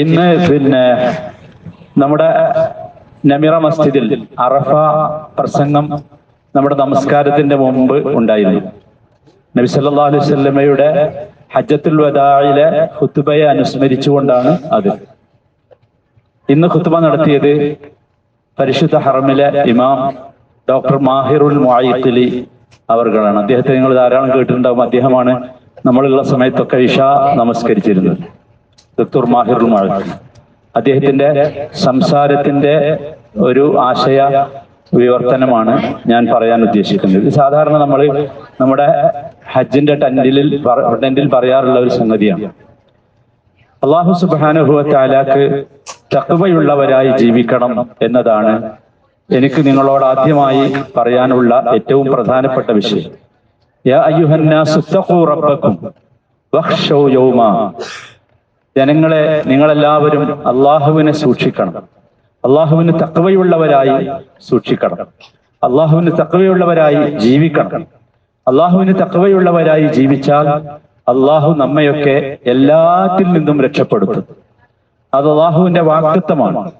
ഇന്ന് പിന്നെ നമ്മുടെ നമിറ മസ്ജിദിൽ അറഫ പ്രസംഗം നമ്മുടെ നമസ്കാരത്തിന്റെ മുമ്പ് ഉണ്ടായിരുന്നു. നബി സല്ലല്ലാഹു അലൈഹി വസല്ലമയുടെ ഹജ്ജത്തുൽ വദായിലെ ഖുത്ബയെ അനുസ്മരിച്ചുകൊണ്ടാണ് അത്. ഇന്ന് ഖുത്ബ നടത്തിയത് പരിശുദ്ധ ഹറമിലെ ഇമാം ഡോക്ടർ മാഹിറുൽ മുഅയ്ത്തിലി അവർകളാണ് അദ്ദേഹത്തെ നിങ്ങൾ ധാരാളം കേട്ടിട്ടുണ്ടാവും. അദ്ദേഹമാണ് നമ്മളുള്ള സമയത്തൊക്കെ ഇഷ നമസ്കരിച്ചിരുന്നത്. ഡോക്ടർ മാഹിറുൽ മഴക്കി അദ്ദേഹത്തിന്റെ സംസാരത്തിന്റെ ഒരു ആശയ വിവർത്തനമാണ് ഞാൻ പറയാൻ ഉദ്ദേശിക്കുന്നത്. ഇത് സാധാരണ നമ്മൾ നമ്മുടെ ഹജ്ജിന്റെ ടെന്റിൽ ടെന്റിൽ പറയാറുള്ള ഒരു സംഗതിയാണ്. അള്ളാഹു സുബാനുഭവ താലാക്ക് തക്കവയുള്ളവരായി ജീവിക്കണം എന്നതാണ് എനിക്ക് നിങ്ങളോട് ആദ്യമായി പറയാനുള്ള ഏറ്റവും പ്രധാനപ്പെട്ട വിഷയം. ജനങ്ങളെ നിങ്ങളെല്ലാവരും അള്ളാഹുവിനെ സൂക്ഷിക്കണം. അള്ളാഹുവിന് തക്കവയുള്ളവരായി സൂക്ഷിക്കണം. അള്ളാഹുവിന് തക്കവയുള്ളവരായി ജീവിക്കണം. അള്ളാഹുവിന് തക്കവയുള്ളവരായി ജീവിച്ചാൽ അള്ളാഹു നമ്മയൊക്കെ എല്ലാത്തിൽ നിന്നും രക്ഷപ്പെടുത്തും. അത് അള്ളാഹുവിന്റെ വാക്തത്വമാണ്.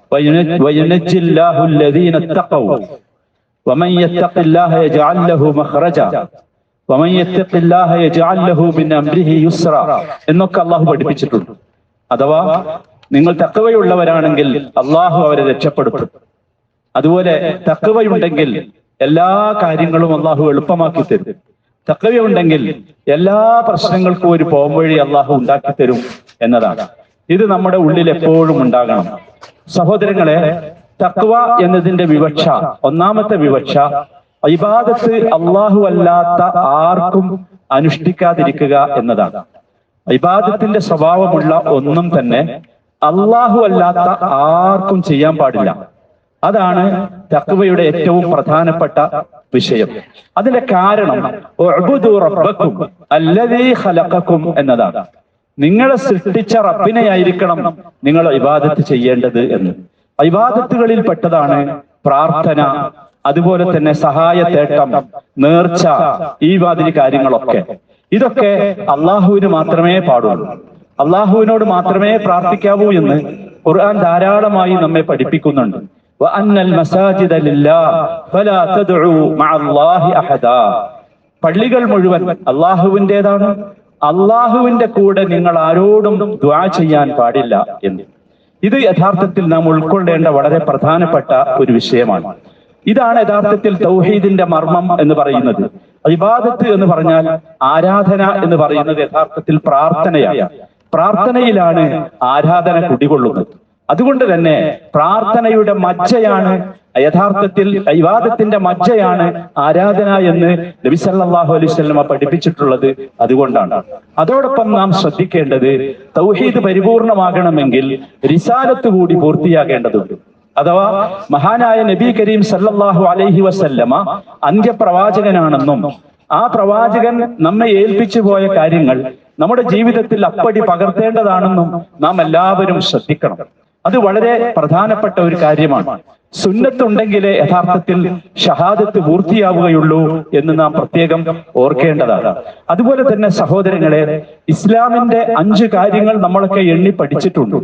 എന്നൊക്കെ അള്ളാഹു പഠിപ്പിച്ചിട്ടുണ്ട്. അഥവാ നിങ്ങൾ തക്കവയുള്ളവരാണെങ്കിൽ അള്ളാഹു അവരെ രക്ഷപ്പെടുത്തും. അതുപോലെ തക്കവയുണ്ടെങ്കിൽ എല്ലാ കാര്യങ്ങളും അള്ളാഹു എളുപ്പമാക്കി തരും. തക്കവയുണ്ടെങ്കിൽ എല്ലാ പ്രശ്നങ്ങൾക്കും ഒരു പോംവഴി അള്ളാഹു ഉണ്ടാക്കി തരും എന്നതാണ്. ഇത് നമ്മുടെ ഉള്ളിൽ എപ്പോഴും ഉണ്ടാകണം. സഹോദരങ്ങളെ തക്വ എന്നതിന്റെ വിവക്ഷ ഒന്നാമത്തെ വിവക്ഷ ഇബാദത്ത് അള്ളാഹു അല്ലാത്ത ആർക്കും അനുഷ്ഠിക്കാതിരിക്കുക എന്നതാണ്. ഇബാദത്തിന്റെ സ്വഭാവമുള്ള ഒന്നും തന്നെ അള്ളാഹു അല്ലാത്ത ആർക്കും ചെയ്യാൻ പാടില്ല. അതാണ് തക്വയുടെ ഏറ്റവും പ്രധാനപ്പെട്ട വിഷയം. അതിന്റെ കാരണം എന്നതാണ്. നിങ്ങളെ സൃഷ്ടിച്ച റബ്ബിനെയായിരിക്കണം നിങ്ങൾ ഇബാദത്ത് ചെയ്യേണ്ടത് എന്ന്. ഇബാദത്തുകളിൽ പെട്ടതാണ് പ്രാർത്ഥന അതുപോലെ തന്നെ സഹായ തേട്ടം നേർച്ച ഈ മാതിരി കാര്യങ്ങളൊക്കെ. ഇതൊക്കെ അള്ളാഹുവിന് മാത്രമേ പാടുള്ളൂ. അള്ളാഹുവിനോട് മാത്രമേ പ്രാർത്ഥിക്കാവൂ എന്ന് ഖുർആൻ ധാരാളമായി നമ്മെ പഠിപ്പിക്കുന്നുണ്ട്. പള്ളികൾ മുഴുവൻ അള്ളാഹുവിന്റെതാണ്. അള്ളാഹുവിന്റെ കൂടെ നിങ്ങൾ ആരോടും ദ്വാ ചെയ്യാൻ പാടില്ല എന്ന്. ഇത് യഥാർത്ഥത്തിൽ നാം ഉൾക്കൊള്ളേണ്ട വളരെ പ്രധാനപ്പെട്ട ഒരു വിഷയമാണ്. ഇതാണ് യഥാർത്ഥത്തിൽ തൗഹീദിന്റെ മർമ്മം എന്ന് പറയുന്നത്. ഇബാദത്ത് എന്ന് പറഞ്ഞാൽ ആരാധന എന്ന് പറയുന്നത് യഥാർത്ഥത്തിൽ പ്രാർത്ഥനയാണ്. പ്രാർത്ഥനയിലാണ് ആരാധന കുടികൊള്ളുന്നത്. അതുകൊണ്ട് തന്നെ പ്രാർത്ഥനയുടെ മജ്ജയാണ് യഥാർത്ഥത്തിൽ വിവാദത്തിന്റെ മജ്ജയാണ് ആരാധന എന്ന് നബിസല്ലാഹു സ്വലമ പഠിപ്പിച്ചിട്ടുള്ളത് അതുകൊണ്ടാണ്. അതോടൊപ്പം നാം ശ്രദ്ധിക്കേണ്ടത് തൗഹീദ് പരിപൂർണമാകണമെങ്കിൽ റിസാലത്ത് കൂടി പൂർത്തിയാകേണ്ടതുണ്ട്. അഥവാ മഹാനായ നബി കരീം സല്ലല്ലാഹു അലൈഹി വസല്ലമ അന്ത്യപ്രവാചകനാണെന്നും ആ പ്രവാചകൻ നമ്മെ ഏൽപ്പിച്ചു പോയ കാര്യങ്ങൾ നമ്മുടെ ജീവിതത്തിൽ അപ്പടി പകർത്തേണ്ടതാണെന്നും നാം എല്ലാവരും ശ്രദ്ധിക്കണം. അത് വളരെ പ്രധാനപ്പെട്ട ഒരു കാര്യമാണ്. സുന്നത്തുണ്ടെങ്കിലേ യഥാർത്ഥത്തിൽ ഷഹാദത്ത് പൂർത്തിയാവുകയുള്ളൂ എന്ന് നാം പ്രത്യേകം ഓർക്കേണ്ടതാണ്. അതുപോലെ തന്നെ സഹോദരങ്ങളെ ഇസ്ലാമിന്റെ അഞ്ച് കാര്യങ്ങൾ നമ്മളൊക്കെ എണ്ണി പഠിച്ചിട്ടുണ്ട്.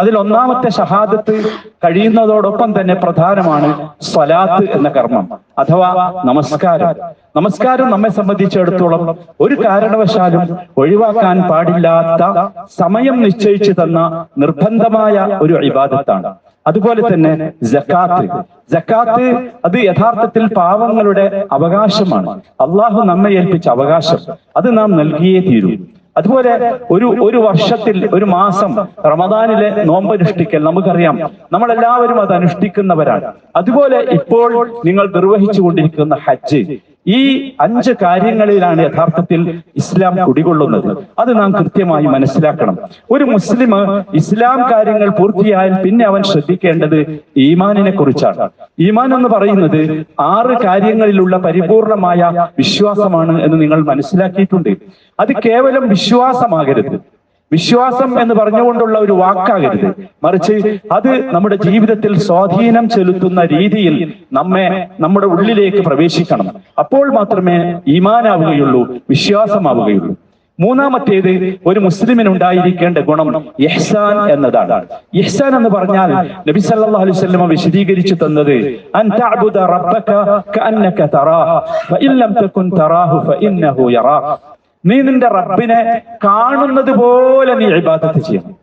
അതിൽ ഒന്നാമത്തെ ഷഹാദത്ത് കഴിയുന്നതോടൊപ്പം തന്നെ പ്രധാനമാണ് സ്വലാത്ത് എന്ന കർമ്മം. അഥവാ നമസ്കാരം. നമസ്കാരം നമ്മെ സംബന്ധിച്ചിടത്തോളം ഒരു കാരണവശാലും ഒഴിവാക്കാൻ പാടില്ലാത്ത സമയം നിശ്ചയിച്ചു തന്ന നിർബന്ധമായ ഒരു ഇബാദത്താണ്. അതുപോലെ തന്നെ ജക്കാത്ത്. ജക്കാത്ത് അത് യഥാർത്ഥത്തിൽ പാവങ്ങളുടെ അവകാശമാണ്. അള്ളാഹു നമ്മെ ഏൽപ്പിച്ച അവകാശം. അത് നാം നൽകിയേ തീരൂ. അതുപോലെ ഒരു ഒരു വർഷത്തിൽ ഒരു മാസം റമദാനിലെ നോമ്പ് അനുഷ്ഠിക്കൽ നമുക്കറിയാം. നമ്മളെല്ലാവരും അത് അനുഷ്ഠിക്കുന്നവരാണ്. അതുപോലെ ഇപ്പോൾ നിങ്ങൾ നിർവഹിച്ചു കൊണ്ടിരിക്കുന്ന ഹജ്ജ്. ഈ അഞ്ച് കാര്യങ്ങളിലാണ് യഥാർത്ഥത്തിൽ ഇസ്ലാം കുടികൊള്ളുന്നത്. അത് നാം കൃത്യമായി മനസ്സിലാക്കണം. ഒരു മുസ്ലിം ഇസ്ലാം കാര്യങ്ങൾ പൂർത്തിയായാൽ പിന്നെ അവൻ ശ്രദ്ധിക്കേണ്ടത് ഈമാനിനെ കുറിച്ചാണ്. ഈമാൻ എന്ന് പറയുന്നത് ആറ് കാര്യങ്ങളിലുള്ള പരിപൂർണമായ വിശ്വാസമാണ് എന്ന് നിങ്ങൾ മനസ്സിലാക്കിയിട്ടുണ്ട്. അത് കേവലം വിശ്വാസമാകരുത്. വിശ്വാസം എന്ന് പറഞ്ഞുകൊണ്ടുള്ള ഒരു വാക്കാകരുത്. മറിച്ച് അത് നമ്മുടെ ജീവിതത്തിൽ സ്വാധീനം ചെലുത്തുന്ന രീതിയിൽ നമ്മെ നമ്മുടെ ഉള്ളിലേക്ക് പ്രവേശിക്കണം. അപ്പോൾ മാത്രമേ ഈമാനാവുകയുള്ളൂ വിശ്വാസമാവുകയുള്ളൂ. മൂന്നാമത്തേത് ഒരു മുസ്ലിമിന് ഉണ്ടായിരിക്കേണ്ട ഗുണം യഹ്സാൻ എന്നതാണ്. യഹ്സാൻ എന്ന് പറഞ്ഞാൽ നബി സല്ലല്ലാഹു അലൈഹി വസല്ലം വിശദീകരിച്ചു തന്നത് അൻ തഅബുദ റബ്ബക കഅന്നക തറാഹു ഫഇൻ ലം തകുൻ തറാഹു ഫഇന്നഹു യറാഹ്. നീ നിന്റെ റബ്ബിനെ കാണുന്നത് പോലെ നീ ഇബാദത്ത് ചെയ്യണം.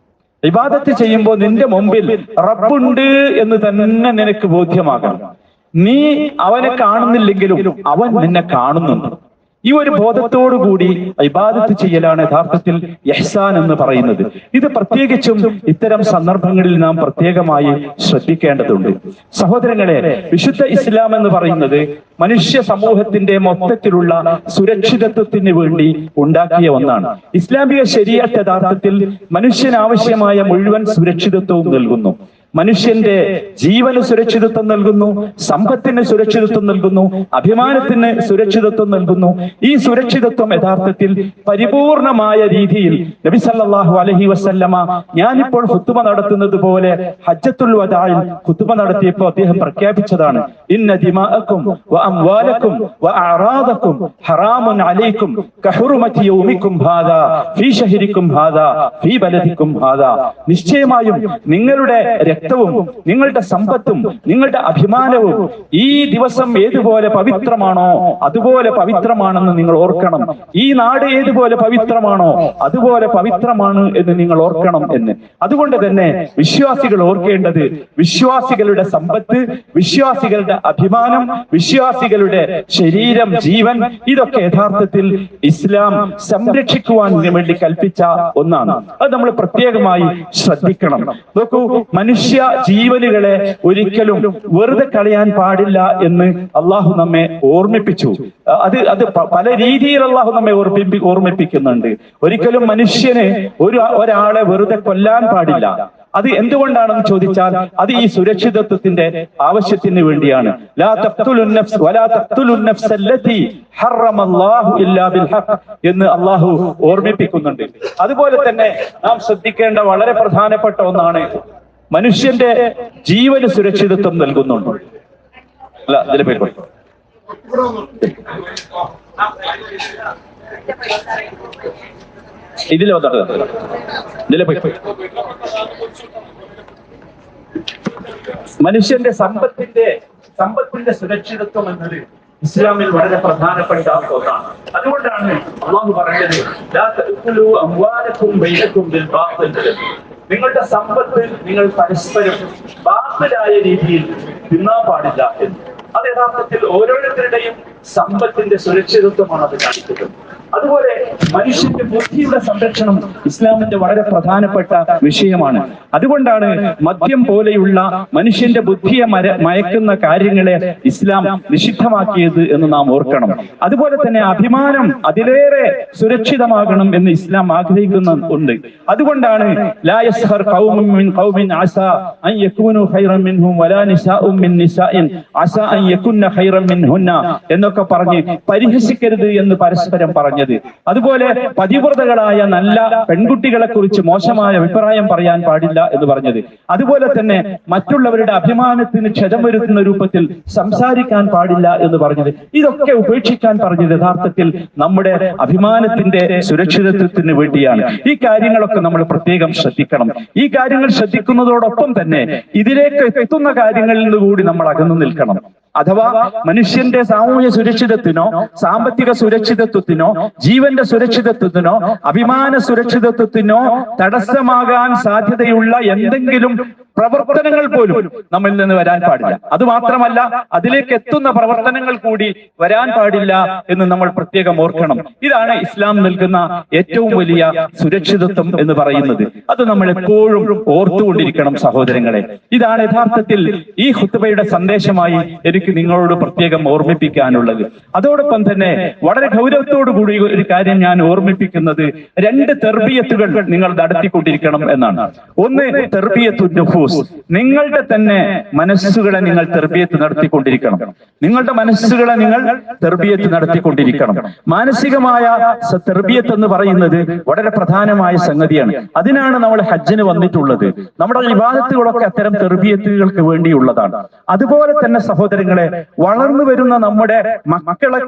ഇബാദത്ത് ചെയ്യുമ്പോൾ നിന്റെ മുമ്പിൽ റബ്ബുണ്ട് എന്ന് തന്നെ നിനക്ക് ബോധ്യമാകണം. നീ അവനെ കാണുന്നില്ലെങ്കിലും അവൻ നിന്നെ കാണുന്നുണ്ട്. ഈ ഒരു ബോധത്തോടു കൂടി ഇബാദത്ത് ചെയ്യലാണ് യഥാർത്ഥത്തിൽ യഹ്സാൻ എന്ന് പറയുന്നത്. ഇത് പ്രത്യേകിച്ചും ഇത്തരം സന്ദർഭങ്ങളിൽ നാം പ്രത്യേകമായി ശ്രദ്ധിക്കേണ്ടതുണ്ട്. സഹോദരങ്ങളെ വിശുദ്ധ ഇസ്ലാം എന്ന് പറയുന്നത് മനുഷ്യ സമൂഹത്തിന്റെ മൊത്തത്തിലുള്ള സുരക്ഷിതത്വത്തിന് വേണ്ടി ഉണ്ടാക്കിയ ഒന്നാണ്. ഇസ്ലാമിക ശരീരത്തെ യഥാർത്ഥത്തിൽ മനുഷ്യനാവശ്യമായ മുഴുവൻ സുരക്ഷിതത്വവും നൽകുന്നു. മനുഷ്യന്റെ ജീവന് സുരക്ഷിതത്വം നൽകുന്നു സമ്പത്തിന് സുരക്ഷിതത്വം നൽകുന്നു അഭിമാനത്തിന് സുരക്ഷിതത്വം നൽകുന്നു. ഈ സുരക്ഷിതത്വം യഥാർത്ഥത്തിൽ പരിപൂർണമായ രീതിയിൽ നബി സല്ലാഹു അലഹി വസല്ലമ ഞാനിപ്പോൾ കുത്തുമ നടത്തുന്നത് പോലെ ഹജ്ജത്തുൽ വദായിൽ കുത്തുമ നടത്തിയപ്പോൾ അദ്ദേഹം പ്രഖ്യാപിച്ചതാണ് ഇന്ന ദിമാഅക്കും വ വ ഫീ ഫീ നിശ്ചയമായും നിങ്ങളുടെ രക്തവും നിങ്ങളുടെ സമ്പത്തും നിങ്ങളുടെ അഭിമാനവും ഈ ദിവസം ഏതുപോലെ പവിത്രമാണോ അതുപോലെ പവിത്രമാണെന്ന് നിങ്ങൾ ഓർക്കണം. ഈ നാട് ഏതുപോലെ പവിത്രമാണോ അതുപോലെ പവിത്രമാണ് എന്ന് നിങ്ങൾ ഓർക്കണം എന്ന്. അതുകൊണ്ട് തന്നെ വിശ്വാസികൾ ഓർക്കേണ്ടത് വിശ്വാസികളുടെ സമ്പത്ത് വിശ്വാസികളുടെ അഭിമാനം വിശ്വാസികളുടെ ശരീരം ജീവൻ ഇതൊക്കെ യഥാർത്ഥത്തിൽ ഇസ്ലാം സംരക്ഷിക്കുവാൻ വേണ്ടി കൽപ്പിച്ച ഒന്നാണ്. അത് നമ്മൾ പ്രത്യേകമായി ശ്രദ്ധിക്കണം. നോക്കൂ മനുഷ്യ ജീവനുകളെ ഒരിക്കലും വെറുതെ കളയാൻ പാടില്ല എന്ന് അള്ളാഹു നമ്മെ ഓർമ്മിപ്പിച്ചു. അത് അത് പല രീതിയിൽ അള്ളാഹു നമ്മെ ഓർമ്മിപ്പി ഓർമ്മിപ്പിക്കുന്നുണ്ട്. ഒരിക്കലും മനുഷ്യനെ ഒരു ഒരാളെ വെറുതെ കൊല്ലാൻ പാടില്ല. അത് എന്തുകൊണ്ടാണെന്ന് ചോദിച്ചാൽ അത് ഈ സുരക്ഷിതത്വത്തിന്റെ ആവശ്യത്തിന് വേണ്ടിയാണ്. എന്ന് അള്ളാഹു ഓർമ്മിപ്പിക്കുന്നുണ്ട്. അതുപോലെ തന്നെ നാം ശ്രദ്ധിക്കേണ്ട വളരെ പ്രധാനപ്പെട്ട ഒന്നാണ് മനുഷ്യന്റെ ജീവന് സുരക്ഷിതത്വം നൽകുന്നുണ്ട്. അല്ല ഇതിലെ പേര്. ഇതിലെ വന്നിട്ട് ഇതിലെ മനുഷ്യന്റെ സമ്പത്തിന്റെ സമ്പത്തിന്റെ സുരക്ഷിതത്വം എന്നത് ഇസ്ലാമിൽ വളരെ പ്രധാനപ്പെട്ട ഒന്നാണ്. അതുകൊണ്ടാണ് അള്ളാഹു പറഞ്ഞത് നിങ്ങളുടെ സമ്പത്ത് നിങ്ങൾ പരസ്പരം ബാത്തിലായ രീതിയിൽ തിന്നാൻ പാടില്ല എന്ന്. അത് യഥാർത്ഥത്തിൽ ഓരോരുത്തരുടെയും സമ്പത്തിന്റെ സുരക്ഷിതത്വമാണ് അത് കാണിക്കുന്നത്. അതുപോലെ മനുഷ്യന്റെ ബുദ്ധിയുടെ സംരക്ഷണം ഇസ്ലാമിന്റെ വളരെ പ്രധാനപ്പെട്ട വിഷയമാണ്. അതുകൊണ്ടാണ് മദ്യം പോലെയുള്ള മനുഷ്യന്റെ ബുദ്ധിയെ മര മയക്കുന്ന കാര്യങ്ങളെ ഇസ്ലാം നിഷിദ്ധമാക്കിയത് എന്ന് നാം ഓർക്കണം. അതുപോലെ തന്നെ അഭിമാനം അതിലേറെ സുരക്ഷിതമാകണം എന്ന് ഇസ്ലാം ആഗ്രഹിക്കുന്ന ഉണ്ട്. അതുകൊണ്ടാണ് ലാ യകുന്ന എന്നൊക്കെ പറഞ്ഞ് പരിഹസിക്കരുത് എന്ന് പരസ്പരം പറഞ്ഞത്. അതുപോലെ പതിവ്രതകളായ നല്ല പെൺകുട്ടികളെ കുറിച്ച് മോശമായ അഭിപ്രായം പറയാൻ പാടില്ല എന്ന് പറഞ്ഞത്. അതുപോലെ തന്നെ മറ്റുള്ളവരുടെ അഭിമാനത്തിന് ക്ഷതം വരുത്തുന്ന രൂപത്തിൽ സംസാരിക്കാൻ പാടില്ല എന്ന് പറഞ്ഞത്. ഇതൊക്കെ ഉപേക്ഷിക്കാൻ പറഞ്ഞത് യഥാർത്ഥത്തിൽ നമ്മുടെ അഭിമാനത്തിന്റെ സുരക്ഷിതത്വത്തിന് വേണ്ടിയാണ്. ഈ കാര്യങ്ങളൊക്കെ നമ്മൾ പ്രത്യേകം ശ്രദ്ധിക്കണം. ഈ കാര്യങ്ങൾ ശ്രദ്ധിക്കുന്നതോടൊപ്പം തന്നെ ഇതിലേക്ക് എത്തുന്ന കാര്യങ്ങളിൽ നിന്ന് കൂടി നമ്മൾ അകന്നു നിൽക്കണം. അഥവാ മനുഷ്യന്റെ സാമൂഹ്യ സുരക്ഷിതത്വത്തിനോ സാമ്പത്തിക സുരക്ഷിതത്വത്തിനോ ജീവന്റെ സുരക്ഷിതത്വത്തിനോ അഭിമാന സുരക്ഷിതത്വത്തിനോ തടസ്സമാകാൻ സാധ്യതയുള്ള എന്തെങ്കിലും പ്രവർത്തനങ്ങൾ പോലും നമ്മിൽ നിന്ന് വരാൻ പാടില്ല. അത് മാത്രമല്ല അതിലേക്ക് എത്തുന്ന പ്രവർത്തനങ്ങൾ കൂടി വരാൻ പാടില്ല എന്ന് നമ്മൾ പ്രത്യേകം ഓർക്കണം. ഇതാണ് ഇസ്ലാം നൽകുന്ന ഏറ്റവും വലിയ സുരക്ഷിതത്വം എന്ന് പറയുന്നത്. അത് നമ്മൾ എപ്പോഴും ഓർത്തുകൊണ്ടിരിക്കണം സഹോദരങ്ങളെ. ഇതാണ് യഥാർത്ഥത്തിൽ ഈ ഹുത്തുബയുടെ സന്ദേശമായി എനിക്ക് നിങ്ങളോട് പ്രത്യേകം ഓർമ്മിപ്പിക്കാനുള്ളത്. അതോടൊപ്പം തന്നെ വളരെ ഗൗരവത്തോടു കൂടി ഒരു കാര്യം ഞാൻ ഓർമ്മിപ്പിക്കുന്നത് രണ്ട് തെർബിയത്തുകൾ നിങ്ങൾ നടത്തിക്കൊണ്ടിരിക്കണം എന്നാണ്. ഒന്ന് തെർബിയത്തു നുഫൂസ്. നിങ്ങളുടെ തന്നെ മനസ്സുകളെ നിങ്ങൾ തെർബിയത്ത് നടത്തിക്കൊണ്ടിരിക്കണം. നിങ്ങളുടെ മനസ്സുകളെ നിങ്ങൾ തെർബിയത്ത് നടത്തിക്കൊണ്ടിരിക്കണം. മാനസികമായ തെർബിയത്ത് എന്ന് പറയുന്നത് വളരെ പ്രധാനമായ സംഗതിയാണ്. അതിനാണ് നമ്മൾ ഹജ്ജിന് വന്നിട്ടുള്ളത്. നമ്മുടെ വിവാദത്തുകളൊക്കെ അത്തരം തെർബിയത്തുകൾക്ക് വേണ്ടിയുള്ളതാണ്. അതുപോലെ തന്നെ സഹോദരങ്ങളെ വളർന്നു വരുന്ന നമ്മുടെ മക്കളെ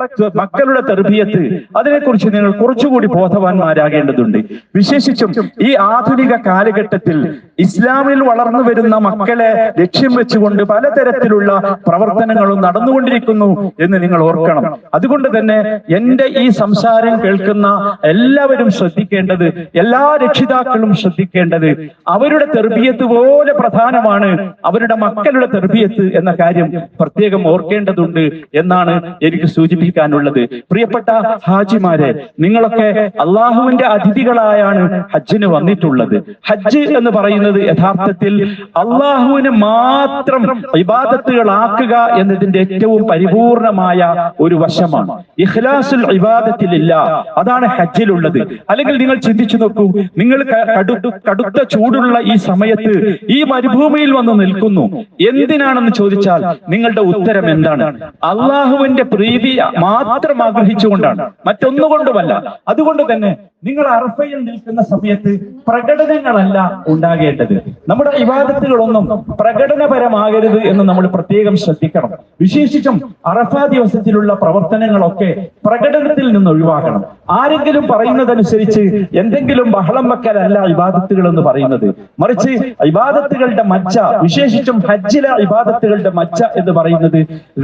മക്കളുടെ തെർബിയത്ത്. അതിനെക്കുറിച്ച് നിങ്ങൾ കുറച്ചുകൂടി ബോധവാന്മാരാകേണ്ടതുണ്ട്. വിശേഷിച്ചും ഈ ആധുനിക കാലഘട്ടത്തിൽ ഇസ്ലാമിൽ വളർന്നു വരുന്ന മക്കളെ ലക്ഷ്യം വെച്ചുകൊണ്ട് പലതരത്തിലുള്ള പ്രവർത്തനങ്ങളും നടന്നുകൊണ്ടിരിക്കുന്നു എന്ന് നിങ്ങൾ ഓർക്കണം. അതുകൊണ്ട് തന്നെ എന്റെ ഈ സംസാരം കേൾക്കുന്ന എല്ലാവരും ശ്രദ്ധിക്കേണ്ടത് എല്ലാ രക്ഷിതാക്കളും ശ്രദ്ധിക്കേണ്ടത് അവരുടെ തെർബിയത്ത് പോലെ പ്രധാനമാണ് അവരുടെ മക്കളുടെ തെർബിയത്ത് എന്ന കാര്യം പ്രത്യേകം ഓർക്കേണ്ടതുണ്ട് എന്നാണ് എനിക്ക് സൂചിപ്പിക്കാനുള്ളത്. പ്രിയപ്പെട്ട ഹാജിമാരെ നിങ്ങളൊക്കെ അള്ളാഹുവിന്റെ അതിഥികളായാണ് ഹജ്ജിന് വന്നിട്ടുള്ളത്. ഹജ്ജ് എന്ന് പറയുന്നത് യഥാർത്ഥത്തിൽ അള്ളാഹുവിന് മാത്രം ഇബാദത്തുകളാക്കുക എന്നതിന്റെ ഏറ്റവും പരിപൂർണമായ ഒരു വശമാണ്. ഇഖ്ലാസുൽ ഇബാദത്തിലില്ല അതാണ് ഹജ്ജിലുള്ളത്. അല്ലെങ്കിൽ നിങ്ങൾ ചിന്തിച്ചു നോക്കൂ നിങ്ങൾ കടു- കടുത്ത ചൂടുള്ള ഈ സമയത്ത് ഈ മരുഭൂമിയിൽ വന്ന് നിൽക്കുന്നു. എന്തിനാണെന്ന് ചോദിച്ചാൽ നിങ്ങളുടെ ഉത്തരം എന്താണ്? അള്ളാഹുവിന്റെ പ്രീതി മാത്രം ആഗ്രഹിച്ചുകൊണ്ടാണ്. മറ്റൊന്നുകൊണ്ടുമല്ല. അതുകൊണ്ട് തന്നെ നിങ്ങൾ അറഫയിൽ നിൽക്കുന്ന സമയത്ത് പ്രകടനങ്ങളല്ല ഉണ്ടാകേണ്ടത്. നമ്മുടെ ഇവാദത്തുകളൊന്നും പ്രകടനപരമാകരുത് എന്ന് നമ്മൾ പ്രത്യേകം ശ്രദ്ധിക്കണം. വിശേഷിച്ചും അറഫ ദിവസത്തിലുള്ള പ്രവർത്തനങ്ങളൊക്കെ പ്രകടനത്തിൽ നിന്ന് ഒഴിവാക്കണം. ആരെങ്കിലും പറയുന്നതനുസരിച്ച് എന്തെങ്കിലും ബഹളം വെക്കലല്ല ഇബാദത്തുകൾ എന്ന് പറയുന്നത്. മറിച്ച് ഇബാദത്തുകളുടെ മച്ച വിശേഷിച്ചും ഹജ്ജിലെ ഇബാദത്തുകളുടെ മച്ച എന്ന് പറയുന്നത്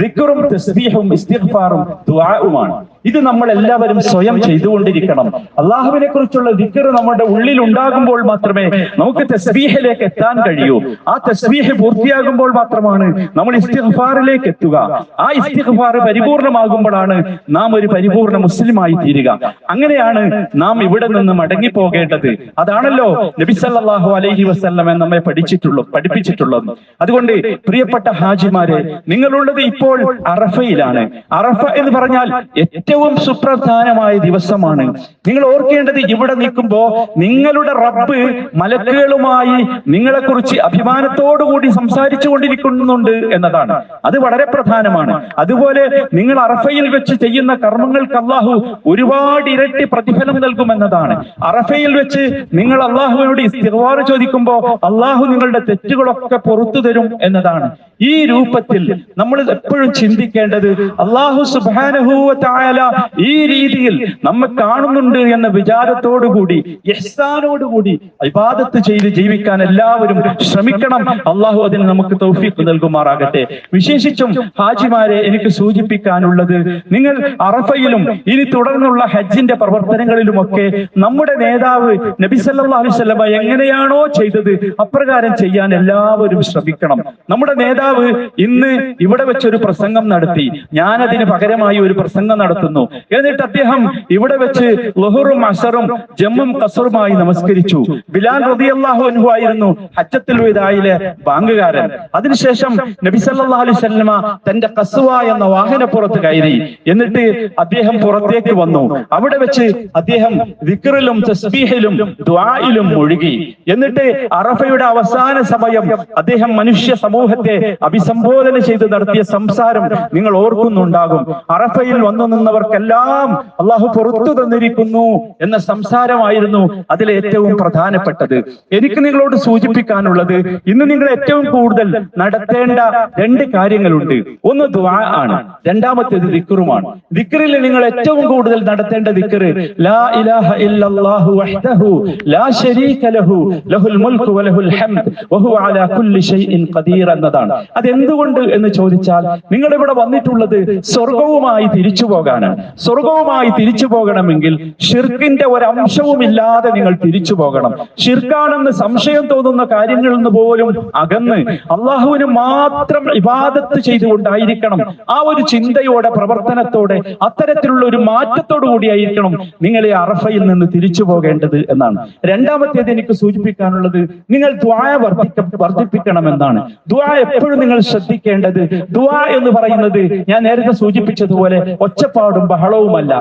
റിക്കറും തസ്ബീഹും ഇസ്തിഗ്ഫാറും ദുആഉമാണ് ഇത് നമ്മൾ എല്ലാവരും സ്വയം ചെയ്തുകൊണ്ടിരിക്കണം. അള്ളാഹുവിനെ കുറിച്ചുള്ള ദിക്കർ നമ്മുടെ ഉള്ളിൽ ഉണ്ടാകുമ്പോൾ മാത്രമേ നമുക്ക് തസ്ബീഹിലേക്ക് എത്താൻ കഴിയൂ. ആ തസ്ബീഹ് പൂർത്തിയാകുമ്പോൾ മാത്രമാണ് നമ്മൾ ഇസ്തിഗ്ഫാറിലേക്ക് എത്തുക. ആ ഇസ്തിഗ്ഫാർ പരിപൂർണമാകുമ്പോഴാണ് നാം ഒരു പരിപൂർണ മുസ്ലിമായി തീരുക. അങ്ങനെയാണ് നാം ഇവിടെ നിന്ന് മടങ്ങി പോകേണ്ടത് അതാണല്ലോ നബി സല്ലല്ലാഹു അലൈഹി വസല്ലം നമ്മെ പഠിച്ചിട്ടുള്ളൂ പഠിപ്പിച്ചിട്ടുള്ളത്. അതുകൊണ്ട് പ്രിയപ്പെട്ട ഹാജിമാരെ നിങ്ങളുള്ളത് ഇപ്പോൾ അറഫയിലാണ്. അറഫ എന്ന് പറഞ്ഞാൽ ഏറ്റവും സുപ്രധാനമായ ദിവസമാണ്. നിങ്ങൾ ഓർക്കേണ്ടത് ഇവിടെ നിൽക്കുമ്പോ നിങ്ങളുടെ റബ്ബ് മലക്കുകളുമായി നിങ്ങളെ കുറിച്ച് അഭിമാനത്തോടുകൂടി സംസാരിച്ചു കൊണ്ടിരിക്കുന്നുണ്ട് എന്നതാണ്. അത് വളരെ പ്രധാനമാണ്. അതുപോലെ നിങ്ങൾ അറഫയിൽ വെച്ച് ചെയ്യുന്ന കർമ്മങ്ങൾക്ക് അള്ളാഹു ഒരുപാട് ഇരട്ടി പ്രതിഫലം നൽകുമെന്നതാണ്. അറഫയിൽ വെച്ച് നിങ്ങൾ അള്ളാഹുവിനോട് ഇസ്തിഗ്ഫാർ ചോദിക്കുമ്പോൾ അള്ളാഹു നിങ്ങളുടെ തെറ്റുകളൊക്കെ പുറത്തു തരും എന്നതാണ്. ഈ രൂപത്തിൽ നമ്മൾ എപ്പോഴും ചിന്തിക്കേണ്ടത് അള്ളാഹു സുബാനഹുല ഈ രീതിയിൽ നമ്മൾ കാണുന്നുണ്ട് എന്ന വിചാരത്തോടുകൂടി യഹ്സാനോടുകൂടി ഇബാദത്ത് ചെയ്ത് ജീവിക്കാൻ എല്ലാവരും ശ്രമിക്കണം. അള്ളാഹു അതിന് നമുക്ക് തൗഫീഖ് നൽകുമാറാകട്ടെ. വിശേഷിച്ചും ഹാജിമാരെ എനിക്ക് സൂചിപ്പിക്കാനുള്ളത് നിങ്ങൾ അറഫയിലും ഇനി തുടർന്നുള്ള ഹജ്ജിന്റെ പ്രവർത്തനങ്ങളിലുമൊക്കെ നമ്മുടെ നേതാവ് നബി സല്ലല്ലാഹു അലൈഹി വസല്ലം എങ്ങനെയാണോ ചെയ്തത് അപ്രകാരം ചെയ്യാൻ എല്ലാവരും ശ്രമിക്കണം. നമ്മുടെ നേതാവ് ഇന്ന് ഇവിടെ വെച്ചൊരു പ്രസംഗം നടത്തി. ഞാനതിന് പകരമായി ഒരു പ്രസംഗം നടത്തുന്നു എന്നിട്ട് അദ്ദേഹം ഇവിടെ വെച്ച് ലഹുറും അസറും ജമ്മും കസറുമായി നമസ്കരിച്ചു. ബിലാൽ റളിയല്ലാഹു അൻഹു ആയിരുന്നു ഹജ്ജത്തുൽ വിദായിലെ ബാങ്കുകാരൻ. അതിനുശേഷം നബി സല്ലല്ലാഹു അലൈഹി വസല്ലമ തന്റെ കസുവ എന്ന വാഹനപ്പുറത്ത് കയറി. എന്നിട്ട് അദ്ദേഹം പുറത്തേക്ക് വന്നു. അവിടെ വെച്ച് അദ്ദേഹം വിക്റിലും തസ്ബീഹിലും ദ്വായിലും മുഴുകി. എന്നിട്ട് അറഫയുടെ അവസാന സമയം അദ്ദേഹം മനുഷ്യ സമൂഹത്തെ അഭിസംബോധന ചെയ്ത് നടത്തിയ സംസാരം നിങ്ങൾ ഓർക്കുന്നുണ്ടാകും. അറഫയിൽ വന്നു നിന്നവർക്കെല്ലാം അള്ളാഹു പുറത്തു തന്നിരിക്കുന്നു എന്ന സംസാരമായിരുന്നു അതിൽ ഏറ്റവും പ്രധാനപ്പെട്ടത്. എനിക്ക് നിങ്ങളോട് സൂചിപ്പിക്കാനുള്ളത് ഇന്ന് നിങ്ങൾ ഏറ്റവും കൂടുതൽ നടത്തേണ്ട രണ്ട് കാര്യങ്ങളുണ്ട്. ഒന്ന് ദ്വാ ആണ് രണ്ടാമത്തേത് ദിക്റുമാണ്. ദിക്റിൽ നിങ്ങൾ ഏറ്റവും കൂടുതൽ നടത്തേണ്ട ദിക്റ് ലാ ഇലാഹ ഇല്ലല്ലാഹു വഹ്ദഹു ലാ ശരീക ലഹു ലഹുൽ മുൽക്കു വലഹുൽ ഹംദ് വഹുവ അലാ കുല്ലി ഷൈഇൻ ഖദീർ എന്നതാണ്. അത് അതെന്തുകൊണ്ട് എന്ന് ചോദിച്ചാൽ നിങ്ങൾ ഇവിടെ വന്നിട്ടുള്ളത് സ്വർഗവുമായി തിരിച്ചു പോകാനാണ്. സ്വർഗവുമായി തിരിച്ചു പോകണമെങ്കിൽ ഷിർക്കിന്റെ ഒരു അംശവും ഇല്ലാതെ നിങ്ങൾ തിരിച്ചു പോകണം. ഷിർക്കാണെന്ന് സംശയം തോന്നുന്ന കാര്യങ്ങളിൽ നിന്ന് പോലും അകന്ന് അള്ളാഹുവിന് മാത്രം ഇബാദത്ത് ചെയ്തുകൊണ്ടായിരിക്കണം ആ ഒരു ചിന്തയോടെ പ്രവർത്തനത്തോടെ അത്തരത്തിലുള്ള ഒരു മാറ്റത്തോടു കൂടിയായിരിക്കണം നിങ്ങളെ അറഫയിൽ നിന്ന് തിരിച്ചു പോകേണ്ടത് എന്നാണ്. രണ്ടാമത്തേത് എനിക്ക് സൂചിപ്പിക്കാനുള്ളത് നിങ്ങൾ ദ്വായ വർദ്ധിക്ക വർദ്ധിപ്പിക്കണമെന്നാണ്. ദ്വാ എപ്പോഴും നിങ്ങൾ ശ്രദ്ധിക്കേണ്ടത് ദ്വാ എന്ന് പറയുന്നത് ഞാൻ നേരത്തെ സൂചിപ്പിച്ചതുപോലെ ഒച്ചപ്പാടും ബഹളവുമല്ല.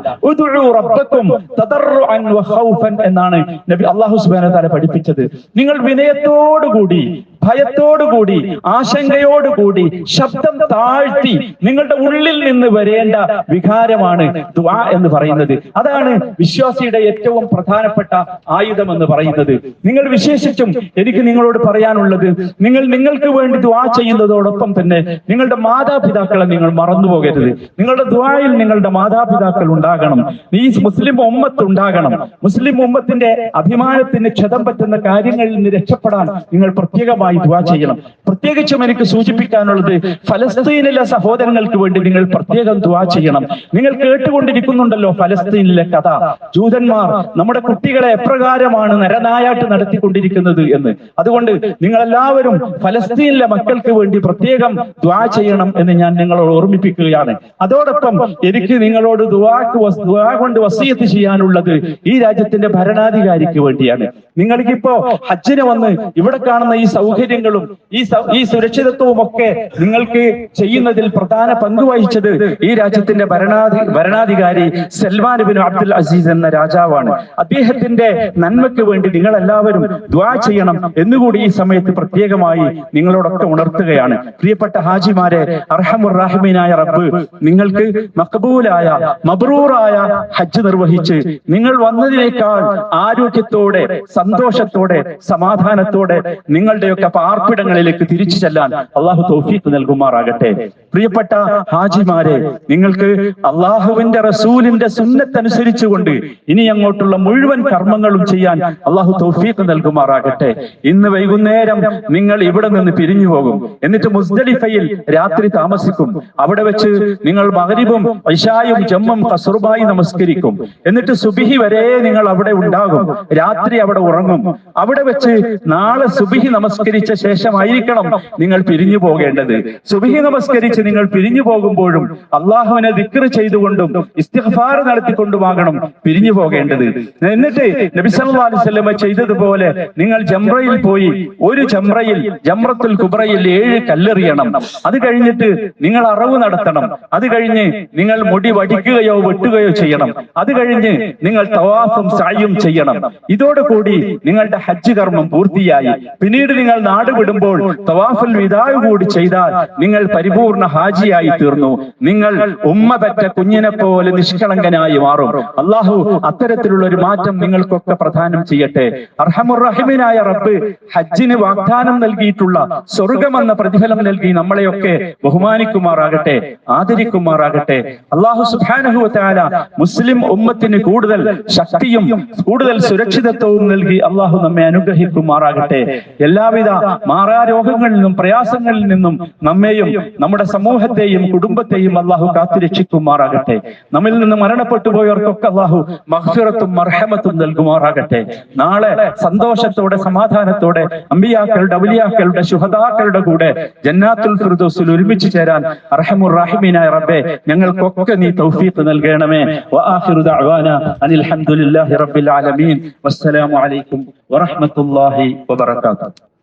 തദർറുഅൻ വഖൗഫൻ എന്നാണ് നബി അള്ളാഹു സുബ്ഹാനഹു വ തആല പഠിപ്പിച്ചത്. നിങ്ങൾ വിനയത്തോടുകൂടി ഭയത്തോടുകൂടി ആശങ്കയോടുകൂടി ശബ്ദം താഴ്ത്തി നിങ്ങളുടെ ഉള്ളിൽ നിന്ന് വരേണ്ട വികാരമാണ് ദുആ എന്ന് പറയുന്നത്. അതാണ് വിശ്വാസിയുടെ ഏറ്റവും പ്രധാനപ്പെട്ട ആയുധം എന്ന് പറയുന്നത്. നിങ്ങൾ വിശേഷിച്ചും എനിക്ക് നിങ്ങളോട് പറയാനുള്ളത് നിങ്ങൾ നിങ്ങൾക്ക് വേണ്ടി ദുആ ചെയ്യുന്നതോടൊപ്പം തന്നെ നിങ്ങളുടെ മാതാപിതാക്കളെ നിങ്ങൾ മറന്നു പോകരുത്. നിങ്ങളുടെ ദുആയിൽ നിങ്ങളുടെ മാതാപിതാക്കൾ ഉണ്ടാകണം. ഈ മുസ്ലിം ഉമ്മത്ത് ഉണ്ടാകണം. മുസ്ലിം ഉമ്മത്തിന്റെ അഭിമാനത്തിന് ക്ഷതം പറ്റുന്ന കാര്യങ്ങളിൽ നിന്ന് രക്ഷപ്പെടാൻ നിങ്ങൾ പ്രത്യേകമായി ദുആ ചെയ്യണം. പ്രത്യേകിച്ചും എനിക്ക് സൂചിപ്പിക്കാനുള്ളത് ഫലസ്തീനിലെ സഹോദരങ്ങൾക്ക് വേണ്ടി നിങ്ങൾ പ്രത്യേകം ദുആ ചെയ്യണം. നിങ്ങൾ കേട്ടുകൊണ്ടിരിക്കുന്നുണ്ടല്ലോ ഫലസ്തീനിലെ കഥ. ജൂതന്മാർ നമ്മുടെ കുട്ടികളെ എപ്രകാരമാണ് നരനായാട്ട് നടത്തിക്കൊണ്ടിരിക്കുന്നത് എന്ന്. അതുകൊണ്ട് നിങ്ങൾ എല്ലാവരും ഫലസ്തീനിലെ മക്കൾക്ക് വേണ്ടി പ്രത്യേകം ദ്വാ ചെയ്യണം എന്ന് ഞാൻ നിങ്ങളോട് ഓർമ്മിപ്പിക്കുകയാണ്. അതോടൊപ്പം എനിക്ക് നിങ്ങളോട് ദുവാക്ക് ദുവാ കൊണ്ട് വസീയത്ത് ചെയ്യാനുള്ളത് ഈ രാജ്യത്തിന്റെ ഭരണാധികാരിക്ക് വേണ്ടിയാണ്. നിങ്ങൾക്കിപ്പോ ഹജ്ജിന് വന്ന് ഇവിടെ കാണുന്ന ഈ സൗകര്യങ്ങളും ഈ ഈ സുരക്ഷിതത്വവും ഒക്കെ നിങ്ങൾക്ക് ചെയ്യുന്നതിൽ പ്രധാന പങ്ക് വഹിച്ചത് ഈ രാജ്യത്തിന്റെ ഭരണാധി ഭരണാധികാരി സൽമാൻ ബിൻ അബ്ദുൽ അസീസ് എന്ന രാജാവാണ്. അദ്ദേഹത്തിന്റെ നന്മയ്ക്ക് വേണ്ടി നിങ്ങൾ എല്ലാവരും ദ്വാ ചെയ്യണം എന്നുകൂടി ഈ സമയത്ത് പ്രത്യേകമായി നിങ്ങളോടൊക്കെ ഉണർത്തുകയാണ്. പ്രിയപ്പെട്ട ഹാജിമാരെ അർഹമുറാഹിമീനായ റബ്ബ് നിങ്ങൾക്ക് മക്കബൂലായ മബ്രൂറായ ഹജ്ജ് നിർവഹിച്ച് നിങ്ങൾ വന്നതിനേക്കാൾ ആരോഗ്യത്തോടെ സന്തോഷത്തോടെ സമാധാനത്തോടെ നിങ്ങളുടെയൊക്കെ പാർപ്പിടങ്ങളിലേക്ക് തിരിച്ചു ചെല്ലാൻ അള്ളാഹു തൗഫീഖ് നൽകുമാറാകട്ടെ. പ്രിയപ്പെട്ട ഹാജിമാരെ നിങ്ങൾക്ക് അള്ളാഹുവിന്റെ റസൂലിന്റെ സുന്നത്തനുസരിച്ചുകൊണ്ട് ഇനി അങ്ങോട്ടുള്ള മുഴുവൻ കർമ്മങ്ങളും ചെയ്യാൻ അള്ളാഹു തൗഫീഖ് നൽകുമാറാകട്ടെ. ഇന്ന് വൈകുന്നേരം നിങ്ങൾ ഇവിടെ നിന്ന് പിരിഞ്ഞു പോകും. എന്നിട്ട് മുസ്ദലിഫയിൽ രാത്രി താമസിക്കും. അവിടെ വെച്ച് നിങ്ങൾ മകരിബും ഐഷായും ജമ്മും കസുറുബായി നമസ്കരിക്കും. എന്നിട്ട് സുബിഹി വരെ നിങ്ങൾ അവിടെ ഉണ്ടാകും. രാത്രി അവിടെ ഉറങ്ങും. അവിടെ വെച്ച് നാളെ സുബിഹി നമസ്കരിച്ച ശേഷമായിരിക്കണം നിങ്ങൾ പിരിഞ്ഞു പോകേണ്ടത്. സുബിഹി നമസ്കരിച്ച് നിങ്ങൾ പിരിഞ്ഞു പോകുമ്പോഴും അള്ളാഹുവിനെ ദിക്റ് ചെയ്തുകൊണ്ടും ഇസ്തിഗ്ഫാർ നടത്തിക്കൊണ്ടുമാകണം പിരിഞ്ഞു പോകേണ്ടത്. എന്നിട്ട് നബി സല്ലല്ലാഹു അലൈഹി വസല്ലമ ചെയ്തതുപോലെ നിങ്ങൾ ജംറയിൽ പോയി ഒരു ജംറയിൽ ജംറത്തുൽ കുബ്രയിൽ ഏഴ് കല്ലെറിയണം. അത് കഴിഞ്ഞിട്ട് നിങ്ങൾ അറവ് നടത്തണം. അത് കഴിഞ്ഞ് നിങ്ങൾ മുടി വടിക്കുകയോ വെട്ടുകയോ ചെയ്യണം. അത് കഴിഞ്ഞ് നിങ്ങൾ തവാഫും സായും ചെയ്യണം. ഇതോടുകൂടി നിങ്ങളുടെ ഹജ്ജ് കർമ്മം പൂർത്തിയായി. പിന്നീട് നിങ്ങൾ നാട് വിടുമ്പോൾ തവാഫുൽ വിദാവ് കൂടി ചെയ്താൽ നിങ്ങൾ പരിപൂർണ ഹാജിയായി തീർന്നു. നിങ്ങൾ ഉമ്മ പെറ്റ കുഞ്ഞിനെ പോലെ നിഷ്കളങ്കനായി മാറും. അള്ളാഹു അത്തരത്തിലുള്ള ഒരു മാറ്റം നിങ്ങൾക്കൊക്കെ പ്രധാനം ചെയ്യട്ടെ. അർഹമുറഹിമിനായ റബ്ബ് ഹജ്ജിന് വാഗ്ദാനം നൽകിയിട്ടുള്ള സ്വർഗമെന്ന പ്രതിഫലം നൽകി നമ്മളെയൊക്കെ ബഹുമാനിക്കുമാറാകട്ടെ ആദരിക്കുമാറാകട്ടെ. അള്ളാഹു സുബാനഹു താല മുസ്ലിം ഉമ്മത്തിന് കൂടുതൽ ശക്തിയും കൂടുതൽ സുരക്ഷിതത്വവും നൽകി അള്ളാഹു നമ്മെ അനുഗ്രഹിക്കുമാറാകട്ടെ. എല്ലാവിധ മാറാരോഗങ്ങളിൽ നിന്നും പ്രയാസങ്ങളിൽ നിന്നും നമ്മെയും നമ്മുടെ സമൂഹത്തെയും കുടുംബത്തെയും അള്ളാഹു കാത്തുരക്ഷിക്കുമാറാകട്ടെ. നമ്മിൽ നിന്ന് മരണപ്പെട്ടു പോയവർക്കൊക്കെ അള്ളാഹു മഹ്സുറത്തും മർഹമത്തും നൽകുമാറാകട്ടെ. നാളെ സന്തോഷത്തോടെ സമാധാനത്തോടെ അമ്പിയാക്കളുടെ അവലിയാക്കളുടെ ശുഹദാക്കളുടെ കൂടെ ജന്നാത്തുൽ ഫിർദോസിൽ ഒരുമിച്ച് ചേരാൻ അർഹമുർ റബ്ബെ ഞങ്ങൾക്കൊക്കെ നീ തൗഫീഖ് നൽകണമേ. അനിൽ ഹംദുലില്ലാഹി റബ്ബിൽ ആലമീൻ. വസ്സലാമു അലൈക്കും വറഹ്മത്തുള്ളാഹി വബറകാതുഹു.